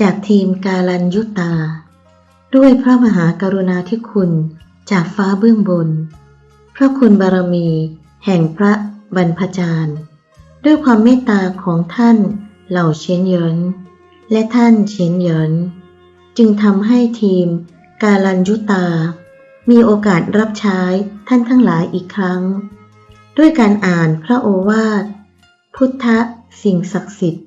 จากทีมกาลันยุตา ด้วยพระมหากรุณาธิคุณจากฟ้าเบื้องบน พระคุณบารมี แห่งพระบรรพจารย์ ด้วยความเมตตาของท่านเหล่าเชียนเยินและท่านเชียนเยินจึงทำให้ทีมกาลันยุตา มีโอกาสรับใช้ท่านทั้งหลายอีกครั้ง ด้วยการอ่านพระโอวาทพุทธสิ่งศักดิ์สิทธิ์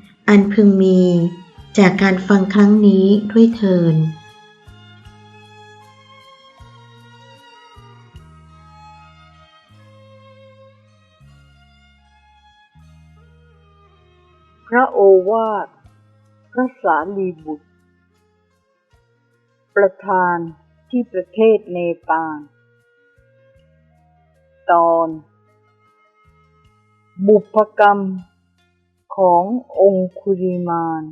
อันพึงมีจากการฟังครั้งนี้ด้วยเทินพระโอวาทพระสารีบุตร ประธานที่ประเทศเนปาล ตอน บุพกรรม ขององคุริมาน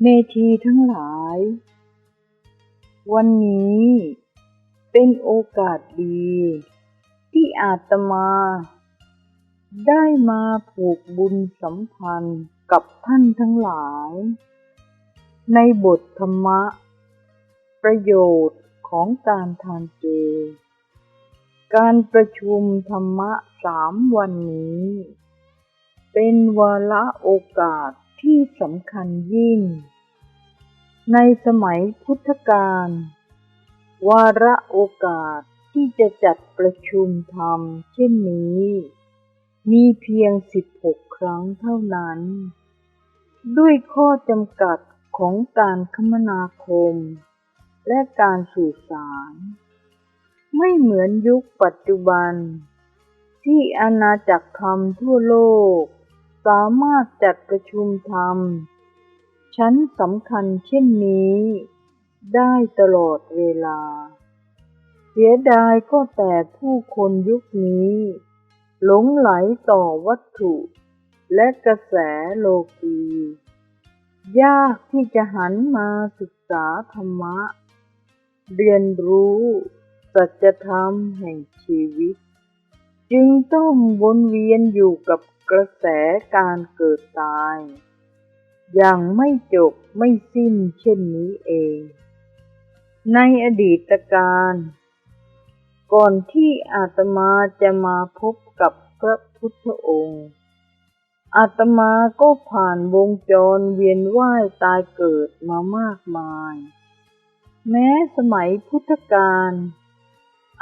เมธีทั้งหลาย วันนี้เป็นโอกาสดี ที่อาตมา ได้มาผูกบุญสัมพันธ์กับท่านทั้งหลาย ในบทธรรมะ ประโยชน์ของการทานเจ การประชุมธรรมะสามวันนี้ เป็นวาระโอกาสที่สำคัญยิ่ง ในสมัยพุทธกาลวาระโอกาสที่จะจัดประชุมธรรมเช่นนี้ มีเพียง 16 ครั้งเท่านั้น ด้วยข้อจำกัดของการคมนาคม และการสื่อสาร ไม่เหมือนยุคปัจจุบัน ที่อาณาจักรธรรมทั่วโลก สามารถจัดประชุมธรรม ชั้นสำคัญเช่นนี้ ได้ตลอดเวลา เสียดายก็แต่ผู้คนยุคนี้ หลงไหลต่อวัตถุ และกระแสโลกี ยากที่จะหันมาศึกษาธรรมะ เรียนรู้สัจธรรมแห่งชีวิต จึงต้องวนเวียนอยู่กับ กระแสการเกิดตาย อย่างไม่จบไม่สิ้นเช่นนี้เอง ในอดีตการ ก่อนที่อาตมาจะมาพบกับพระพุทธองค์ อาตมาก็ผ่านวงจรเวียนว่ายตายเกิดมามากมาย แม้สมัยพุทธกาล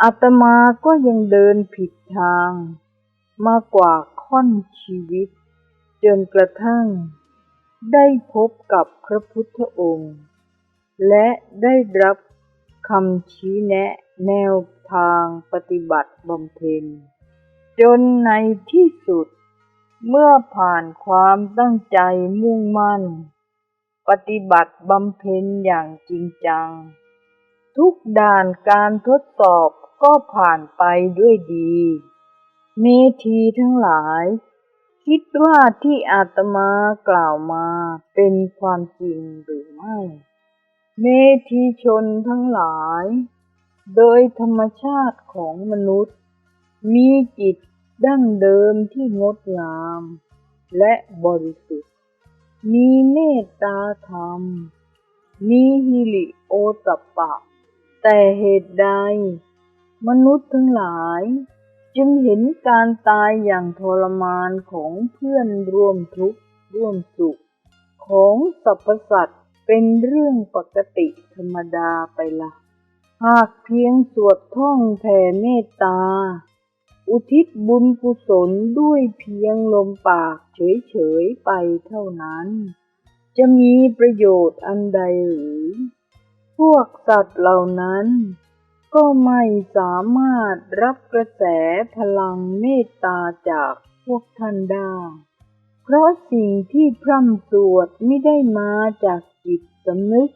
อาตมาก็ยังเดินผิดทางมากกว่า ค่อนชีวิต จนกระทั่ง ได้พบกับพระพุทธองค์ และได้รับคำชี้แนะแนวทางปฏิบัติบำเพ็ญ จนในที่สุด เมื่อผ่านความตั้งใจมุ่งมั่น ปฏิบัติบำเพ็ญอย่างจริงจัง ทุกด่านการทดสอบก็ผ่านไปด้วยดี เมธีทั้งหลาย คิดว่าที่อาตมากล่าวมาเป็นความจริงหรือไม่ เมธีชนทั้งหลาย โดยธรรมชาติของมนุษย์ มีจิตดั้งเดิมที่งดงาม และบริสุทธิ์ มีเมตตาธรรม มีฮิริโอตปะ แต่เหตุใด มนุษย์ทั้งหลาย จึงเห็นการตายอย่างทรมานของเพื่อนร่วมทุกข์ร่วมสุข ของสรรพสัตว์เป็นเรื่องปกติธรรมดาไปละหากเพียงสวดท่องแผ่เมตตา อุทิศบุญกุศลด้วยเพียงลมปากเฉยๆไปเท่านั้น จะมีประโยชน์อันใดหรือ พวกสัตว์เหล่านั้น ก็ไม่สามารถรับกระแสพลังเมตตาจากพวกท่านได้ เพราะสิ่งที่พร่ำสวดไม่ได้มาจากจิตสำนึก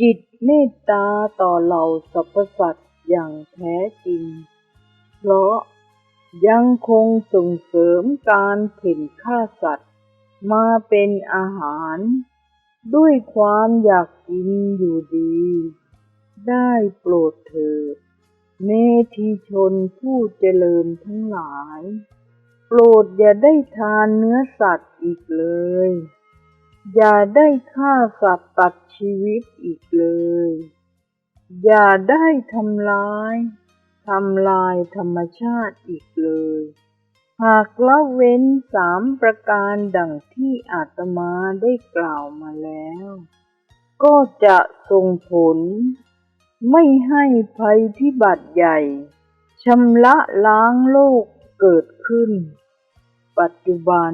จิตเมตตาต่อเหล่าสรรพสัตว์อย่างแท้จริง เพราะยังคงส่งเสริมการเข็นฆ่าสัตว์ มาเป็นอาหาร ด้วยความอยากกินอยู่ดี ได้โปรดเถิดเมธีชนผู้เจริญทั้งหลาย โปรดอย่าได้ทานเนื้อสัตว์อีกเลย อย่าได้ฆ่าสัตว์ตัดชีวิตอีกเลย อย่าได้ทำลายทำลายธรรมชาติอีกเลย หากละเว้นสามประการดังที่อาตมาได้กล่าวมาแล้ว ก็จะส่งผล ไม่ให้ภัยพิบัติใหญ่ชำระล้างโลกเกิดขึ้น ปัจจุบัน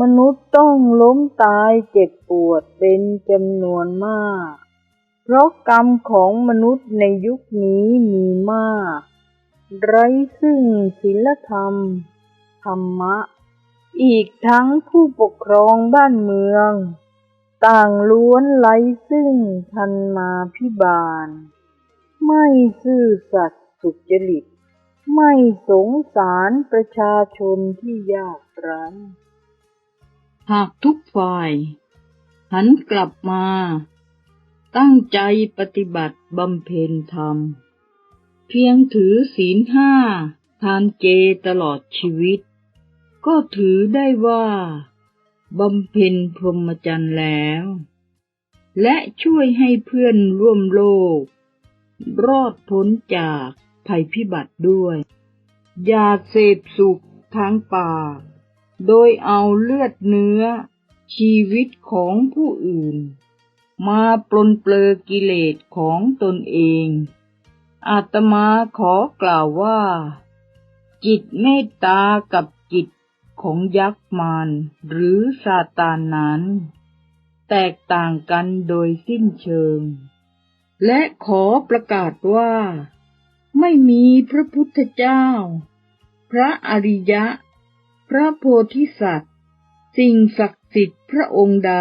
มนุษย์ต้องล้มตายเจ็บปวดเป็นจำนวนมาก เพราะกรรมของมนุษย์ในยุคนี้มีมาก ไร้ซึ่งศีลธรรม ธรรมะ อีกทั้งผู้ปกครองบ้านเมือง ต่างล้วนไร้ซึ่งทันมาพิบาล ไม่ซื่อสัตย์สุจริต ไม่สงสารประชาชนที่ยากไร้หากทุกฝ่าย หันกลับมา ตั้งใจปฏิบัติบำเพ็ญธรรม เพียงถือศีลห้าทานเจตลอดชีวิต ก็ถือได้ว่า บำเพ็ญพรหมจรรย์แล้ว และช่วยให้เพื่อนร่วมโลก รอดพ้นจากภัยพิบัติด้วย อย่าเสพสุขทางปากโดยเอาเลือดเนื้อชีวิตของผู้อื่น มาปลนเปลือกิเลสของตนเอง อาตมาขอกล่าวว่า จิตเมตตากับจิต ของยักษ์มารหรือซาตานนั้น แตกต่างกันโดยสิ้นเชิง และขอประกาศว่า ไม่มีพระพุทธเจ้า พระอริยะ พระโพธิสัตว์ สิ่งศักดิ์สิทธิ์พระองค์ใด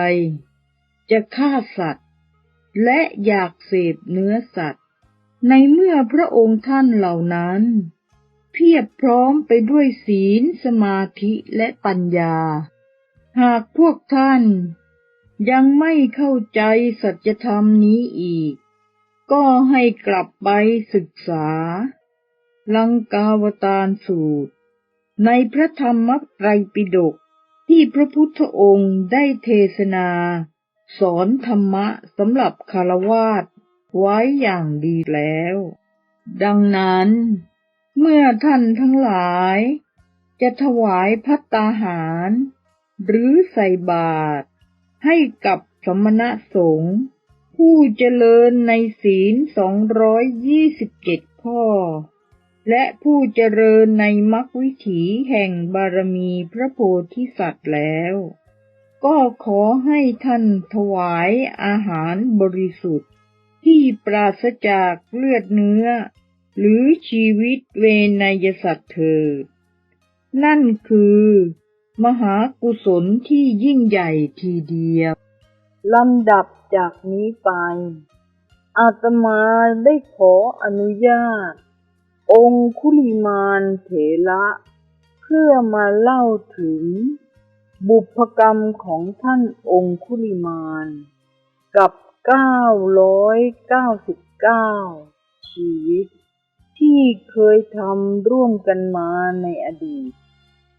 จะฆ่าสัตว์ และอยากเสพเนื้อสัตว์ ในเมื่อพระองค์ท่านเหล่านั้น เพียบพร้อมไปด้วยศีลสมาธิและปัญญา หากพวกท่านยังไม่เข้าใจสัจธรรมนี้อีก ก็ให้กลับไปศึกษา ลังกาวตารสูตร ในพระธรรมไตรปิฎกที่พระพุทธองค์ได้เทศนา สอนธรรมะสำหรับคารวาสไว้อย่างดีแล้ว ดังนั้น เมื่อท่านทั้งหลาย จะถวายพัตตาหาร หรือใส่บาตรให้กับสมณะสงฆ์ผู้เจริญในศีลสองร้อยยี่สิบเจ็ดข้อ และผู้เจริญในมรรควิถีแห่งบารมีพระโพธิสัตว์แล้ว ก็ขอให้ท่านถวายอาหารบริสุทธิ์ ที่ปราศจากเลือดเนื้อ หรือชีวิตเวนยสัตว์เถิดนั่นคือ มหากุศลที่ยิ่งใหญ่ทีเดียวลำดับจากนี้ไป อาตมาได้ขออนุญาต องคุลิมานเถระ เพื่อมาเล่าถึง บุพกรรมของท่านองคุลิมาน กับ 999 ชีวิต ที่เคยทำร่วมกันมาในอดีต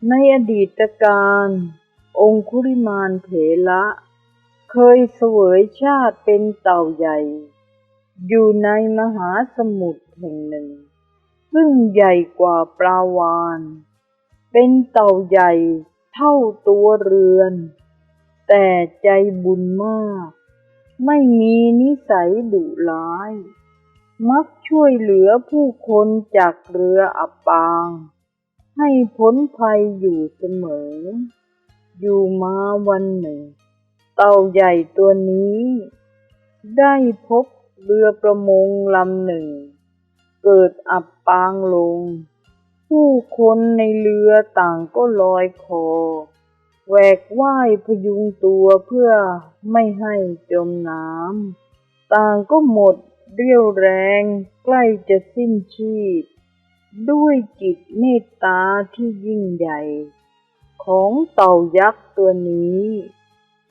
ในอดีตการ องคุลิมานเถระ เคยเสวยชาติเป็นเต่าใหญ่ อยู่ในมหาสมุทรแห่งหนึ่ง ซึ่งใหญ่กว่าปลาวาน เป็นเต่าใหญ่เท่าตัวเรือน แต่ใจบุญมาก ไม่มีนิสัยดุร้าย มักช่วยเหลือผู้คนจากเรืออับปาง ให้พ้นภัยอยู่เสมอ อยู่มาวันหนึ่ง เต่าใหญ่ตัวนี้ ได้พบเรือประมงลำหนึ่ง เกิดอับปางลง ผู้คนในเรือต่างก็ลอยคอแหวกว่ายพยุงตัวเพื่อไม่ให้จมน้ำ ต่างก็หมด เรี่ยวแรงใกล้จะสิ้นชีพ ด้วยจิตเมตตาที่ยิ่งใหญ่ ของเต่ายักษ์ตัวนี้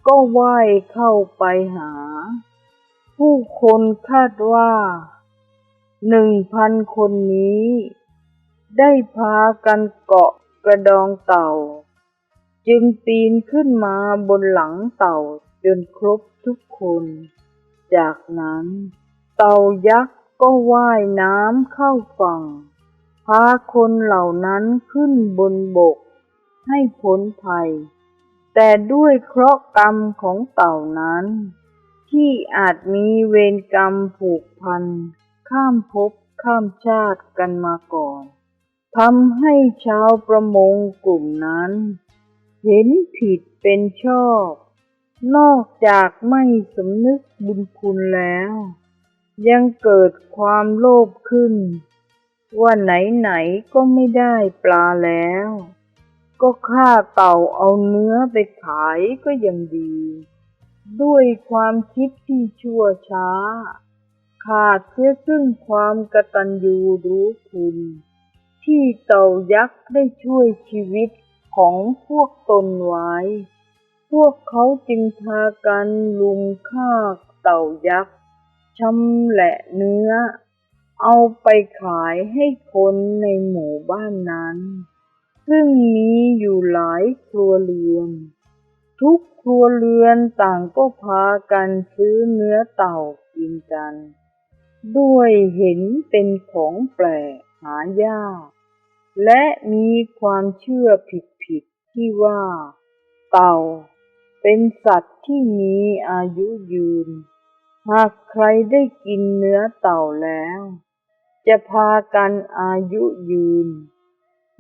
ก็ว่ายเข้าไปหา ผู้คนคาดว่าหนึ่งพันคนนี้ ได้พากันเกาะกระดองเต่า จึงปีนขึ้นมาบนหลังเต่าจนครบทุกคน จากนั้น เต่ายักษ์ก็ว่ายน้ำเข้าฝั่ง พาคนเหล่านั้นขึ้นบนบก ให้พ้นภัย แต่ด้วยเคราะห์กรรมของเต่านั้น ที่อาจมีเวรกรรมผูกพัน ข้ามภพข้ามชาติกันมาก่อนทำให้ชาวประมงกลุ่มนั้น เห็นผิดเป็นชอบ นอกจากไม่สำนึกบุญคุณแล้ว ยังเกิดความโลภขึ้น ว่าไหนๆก็ไม่ได้ปลาแล้ว ก็ฆ่าเต่าเอาเนื้อไปขายก็ยังดี ด้วยความคิดที่ชั่วช้า ขาดเสียซึ่งความกตัญญูรู้คุณ ที่เต่ายักษ์ได้ช่วยชีวิตของพวกตนไว้ พวกเขาจึงพากันลุมฆ่าเต่ายักษ์ ชำแหละเนื้อ เอาไปขายให้คนในหมู่บ้านนั้น ซึ่งมีอยู่หลายครัวเรือน ทุกครัวเรือนต่างก็พากันซื้อเนื้อเต่ากินกัน ด้วยเห็นเป็นของแปลกหายาก และมีความเชื่อผิดๆที่ว่า เต่าเป็นสัตว์ที่มีอายุยืน หากใครได้กินเนื้อเต่าแล้ว จะพากันอายุยืน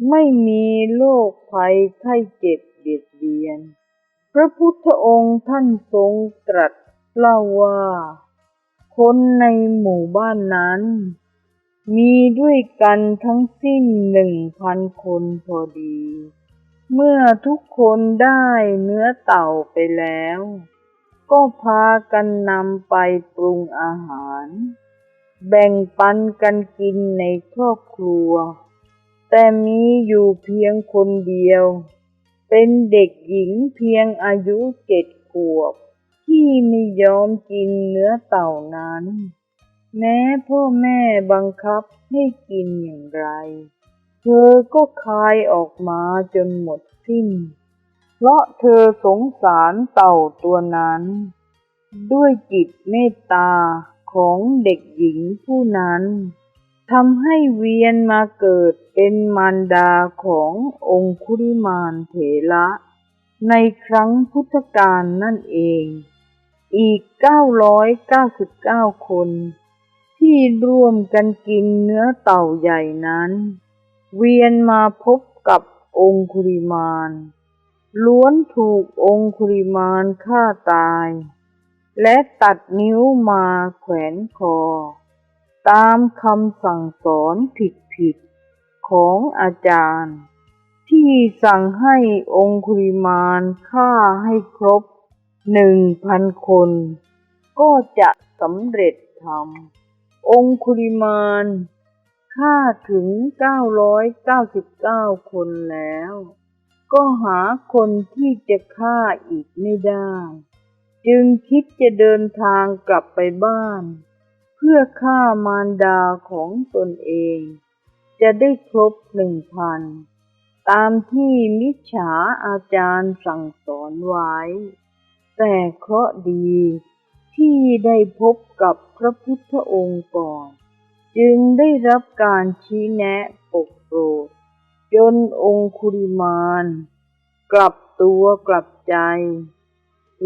ไม่มีโรคภัยไข้เจ็บเบียดเบียน พระพุทธองค์ท่านทรงตรัสเล่าว่า คนในหมู่บ้านนั้น มีด้วยกันทั้งสิ้นหนึ่งพันคนพอดี เมื่อทุกคนได้เนื้อเต่าไปแล้ว ก็พากันนำไปปรุงอาหาร แบ่งปันกันกินในครอบครัว แต่มีอยู่เพียงคนเดียว เป็นเด็กหญิงเพียงอายุเจ็ดขวบ ที่ไม่ยอมกินเนื้อเต่านั้น แม้พ่อแม่บังคับให้กินอย่างไร เธอก็คายออกมาจนหมดสิ้น พราะเธอสงสารเต่าตัวนั้น ด้วยจิตเมตตาของเด็กหญิงผู้นั้นทำให้เวียนมาเกิดเป็นมารดาขององคุริมานเถระ ในครั้งพุทธกาลนั่นเอง อีก 999 คน ที่ร่วมกันกินเนื้อเต่าใหญ่นั้น เวียนมาพบกับองคุริมาน ล้วนถูกองคุริมานฆ่าตาย และตัดนิ้วมาแขวนคอ ตามคำสั่งสอนผิดๆของอาจารย์ ที่สั่งให้องคุริมานฆ่าให้ครบหนึ่งพันคน ก็จะสำเร็จธรรมองคุริมานฆ่าถึง 999 คนแล้ว ก็หาคนที่จะฆ่าอีกไม่ได้ จึงคิดจะเดินทางกลับไปบ้าน เพื่อฆ่ามารดาของตนเอง จะได้ครบหนึ่งพันตามที่มิจฉาอาจารย์สั่งสอนไว้ แต่เคราะดีที่ได้พบกับพระพุทธองค์ก่อน จึงได้รับการชี้แนะปกโปรด จนองคุริมานกลับตัวกลับใจ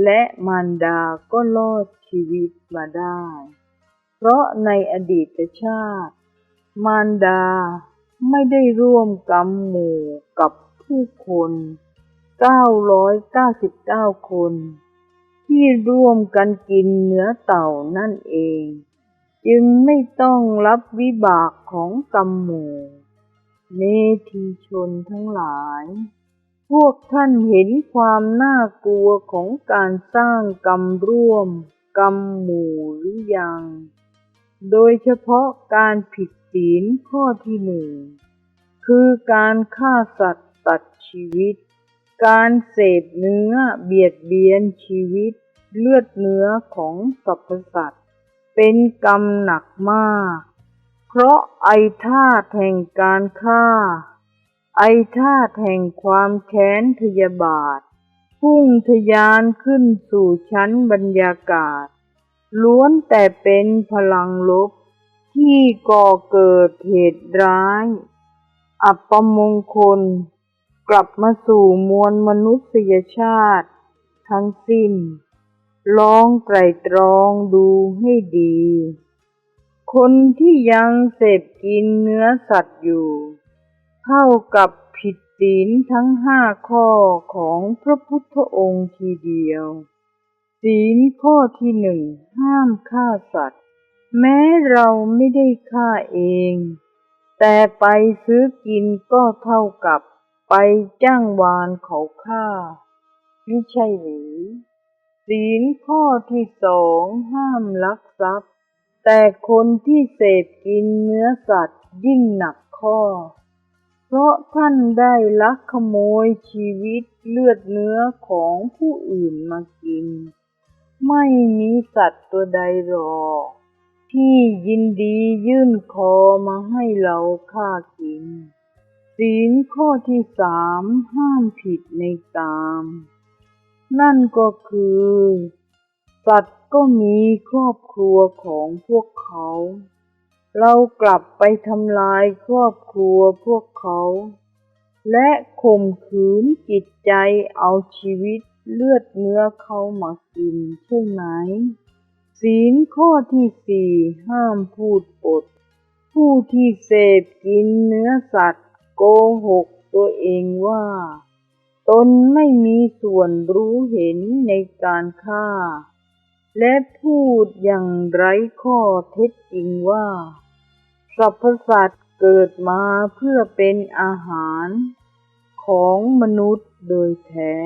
และมารดาก็รอดชีวิตมาได้ เพราะในอดีตชาติ มารดาไม่ได้ร่วมกรรมหมู่กับผู้คน 999 คน ที่ร่วมกันกินเนื้อเต่านั่นเอง จึงไม่ต้องรับวิบากของกรรมหมู่ เมธีชนทั้งหลาย พวกท่านเห็นความน่ากลัวของการสร้างกรรมร่วม กรรมหมู่หรือยัง โดยเฉพาะการผิดศีลข้อที่หนึ่ง คือการฆ่าสัตว์ตัดชีวิต การเสพเนื้อเบียดเบียนชีวิต เลือดเนื้อของสรรพสัตว์ เป็นกรรมหนักมาก เพราะไอธาตุแห่งการฆ่า ไอธาตุแห่งความแค้นพยาบาท พุ่งทะยานขึ้นสู่ชั้นบรรยากาศ ล้วนแต่เป็นพลังลบ ที่ก่อเกิดเหตุร้าย อัปมงคล กลับมาสู่มวลมนุษยชาติ ทั้งสิ้น ลองไตรตรองดูให้ดี คนที่ยังเสพกินเนื้อสัตว์อยู่ เท่ากับผิดศีลทั้งห้าข้อของพระพุทธองค์ทีเดียว ศีลข้อที่หนึ่งห้ามฆ่าสัตว์ แม้เราไม่ได้ฆ่าเอง แต่ไปซื้อกินก็เท่ากับไปจ้างวานเขาฆ่าไม่ใช่หรือ ศีลข้อที่สองห้ามลักทรัพย์ แต่คนที่เสพกินเนื้อสัตว์ยิ่งหนักข้อ เพราะท่านได้ลักขโมยชีวิตเลือดเนื้อของผู้อื่นมากิน ไม่มีสัตว์ตัวใดหรอก ที่ยินดียื่นคอมาให้เราฆ่ากิน ศีลข้อที่สามห้ามผิดในกาม นั่นก็คือ สัตว ก็มีครอบครัวของพวกเขา เรากลับไปทำลายครอบครัวพวกเขา และข่มขืนจิตใจเอาชีวิตเลือดเนื้อเขามากินใช่ไหม ศีลข้อที่สี่ห้ามพูดปด ผู้ที่เสพกินเนื้อสัตว์โกหกตัวเองว่า ตนไม่มีส่วนรู้เห็นในการฆ่า และพูดอย่างไร้ข้อเท็จจริงว่า สรรพสัตว์เกิดมาเพื่อเป็นอาหารของมนุษย์โดยแท้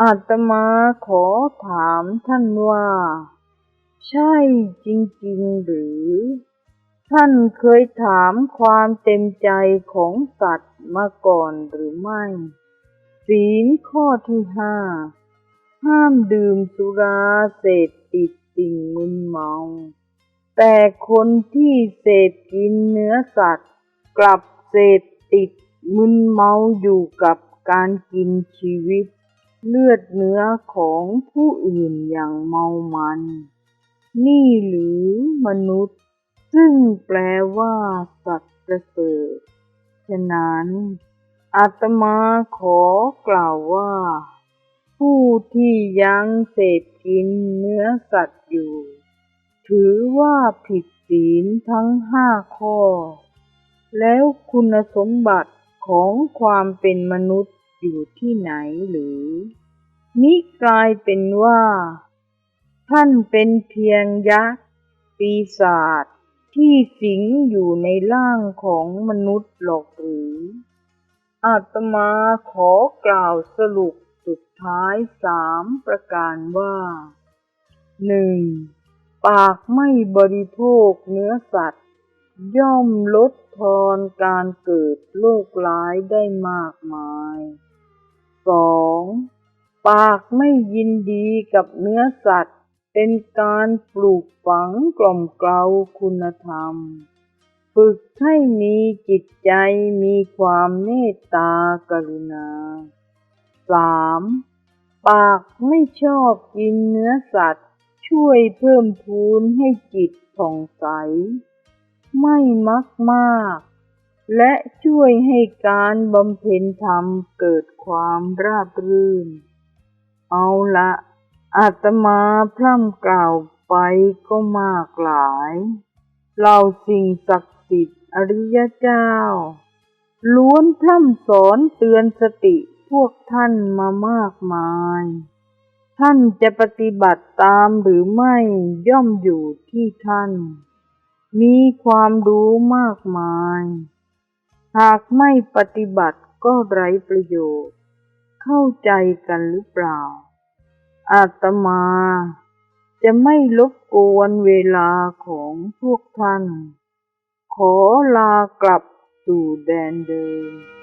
อาตมาขอถามท่านว่า ใช่จริง ๆ หรือ ท่านเคยถามความเต็มใจของสัตว์มาก่อนหรือไม่ ศีลข้อที่ห้า ห้ามดื่มสุราเสพติดสิ่งมึนเมา แต่คนที่เสพกินเนื้อสัตว์ กลับเสพติดมึนเมาอยู่กับการกินชีวิต เลือดเนื้อของผู้อื่นอย่างเมามัน นี่หรือมนุษย์ ซึ่งแปลว่าสัตว์ประเสริฐฉะนั้นอาตมาขอกล่าวว่า ผู้ที่ยังเสพกินเนื้อสัตว์อยู่ ถือว่าผิดศีลทั้งห้าข้อ แล้วคุณสมบัติของความเป็นมนุษย์อยู่ที่ไหนหรือมิกลายเป็นว่า ท่านเป็นเพียงยักษ์ปีศาจที่สิงอยู่ในร่างของมนุษย์หรอกหรือ อาตมาขอกล่าวสรุป ท้ายสามประการว่าหนึ่งปากไม่บริโภคเนื้อสัตว์ ย่อมลดทอนการเกิดโรคร้ายได้มากมายสองปากไม่ยินดีกับเนื้อสัตว์ เป็นการปลูกฝังกล่อมเกลาคุณธรรม ฝึกให้มีจิตใจมีความเมตตากรุณาสาม ปากไม่ชอบกินเนื้อสัตว์ ช่วยเพิ่มพูนให้จิตผ่องใส ไม่มักมาก และช่วยให้การบำเพ็ญธรรมเกิดความราบรื่น เอาละอาตมาพร่ำกล่าวไปก็มากหลายเหล่าสิ่งศักดิ์สิทธิ์อริยเจ้า ล้วนพร่ำสอนเตือนสติ พวกท่านมามากมาย ท่านจะปฏิบัติตามหรือไม่ย่อมอยู่ที่ท่าน มีความรู้มากมาย หากไม่ปฏิบัติก็ไร้ประโยชน์ เข้าใจกันหรือเปล่า อาตมา จะไม่รบกวนเวลาของพวกท่าน ขอลากลับสู่แดนเดิม